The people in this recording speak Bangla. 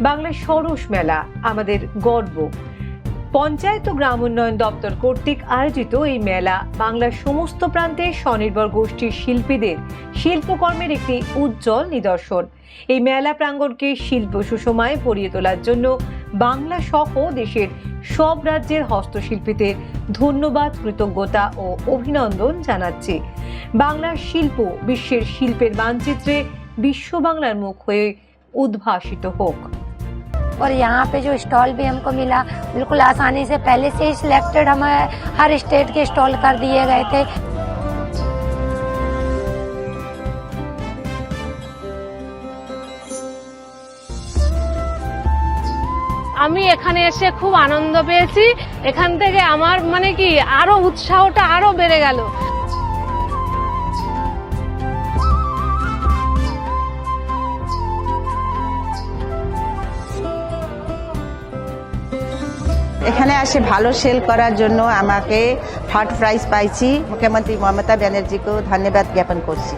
বাংলা সরস মেলা, আমাদের গর্ব। পঞ্চায়েত ও গ্রাম উন্নয়ন দপ্তর কর্তৃক আয়োজিত এই মেলা বাংলার সমস্ত প্রান্তে স্বনির্ভর গোষ্ঠীর শিল্পীদের শিল্পকর্মের একটি উজ্জ্বল নিদর্শন। এই মেলা প্রাঙ্গণকে শিল্প সুষমায় ভরিয়ে তোলার জন্য বাংলা সহ দেশের সব রাজ্যের হস্তশিল্পীদের ধন্যবাদ, কৃতজ্ঞতা ও অভিনন্দন জানাচ্ছি। বাংলার শিল্প বিশ্বের শিল্পের মানচিত্রে বিশ্ব বাংলার মুখ হয়ে উদ্ভাসিত হোক। और यहाँ पे जो स्टॉल भी हमको मिला बिल्कुल आसानी से पहले से ही सिलेक्टेड हमें हर स्टेट के स्टॉल कर दिए गए थे আমি এখানে এসে খুব আনন্দ পেয়েছি এখান থেকে আমার মানে কি আরো উৎসাহটা আরো বেড়ে গেল এখানে আসে ভালো সেল করার জন্য আমাকে থার্ড প্রাইজ পাইছি। মুখ্যমন্ত্রী মমতা ব্যানার্জিকেও ধন্যবাদ জ্ঞাপন করছি।